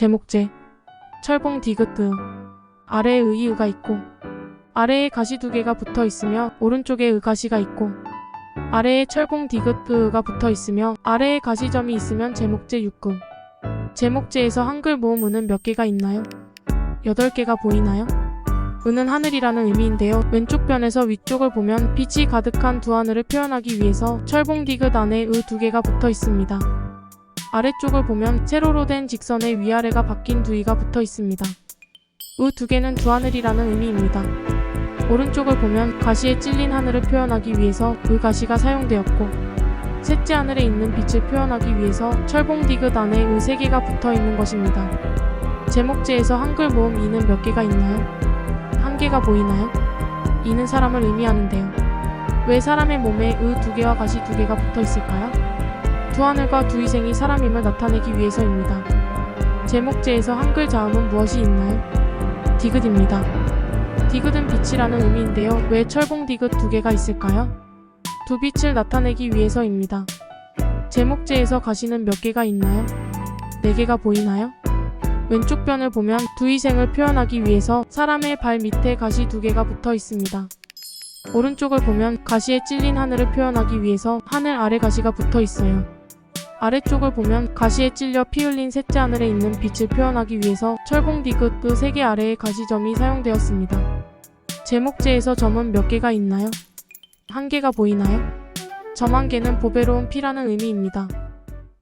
제목제 철봉 디귿뜨 아래에 의이 의가 있고 아래에 가시 두 개가 붙어 있으며 오른쪽에 의가시가 있고 아래에 철봉 디귿뜨가 붙어 있으며 아래에 가시점이 있으면 제목제 육금 제목제에서 한글 모음 은은 몇 개가 있나요? 8개가 보이나요? 은은 하늘이라는 의미인데요. 왼쪽 변에서 위쪽을 보면 빛이 가득한 두 하늘을 표현하기 위해서 철봉 디귿 안에 의 두 개가 붙어 있습니다. 아래쪽을 보면 세로로 된 직선의 위아래가 바뀐 두이가 붙어 있습니다. 의두 개는 두 하늘이라는 의미입니다. 오른쪽을 보면 가시에 찔린 하늘을 표현하기 위해서 의 가시가 사용되었고 셋째 하늘에 있는 빛을 표현하기 위해서 철봉 디귿 안에 의세 개가 붙어 있는 것입니다. 제목제에서 한글 모음 이는 몇 개가 있나요? 한 개가 보이나요? 이는 사람을 의미하는데요. 왜 사람의 몸에 의 두 개와 가시 두 개가 붙어 있을까요? 두 하늘과 두 희생이 사람임을 나타내기 위해서입니다. 제목제에서 한글 자음은 무엇이 있나요? 디귿입니다. 디귿은 빛이라는 의미인데요. 왜 철봉 디귿 두 개가 있을까요? 두 빛을 나타내기 위해서입니다. 제목제에서 가시는 몇 개가 있나요? 네 개가 보이나요? 왼쪽 변을 보면 두 희생을 표현하기 위해서 사람의 발 밑에 가시 두 개가 붙어 있습니다. 오른쪽을 보면 가시에 찔린 하늘을 표현하기 위해서 하늘 아래 가시가 붙어 있어요. 아래쪽을 보면 가시에 찔려 피 흘린 셋째 하늘에 있는 빛을 표현하기 위해서 철봉 디귿 그 세 개 아래의 가시점이 사용되었습니다. 제목제에서 점은 몇 개가 있나요? 한 개가 보이나요? 점 한 개는 보배로운 피라는 의미입니다.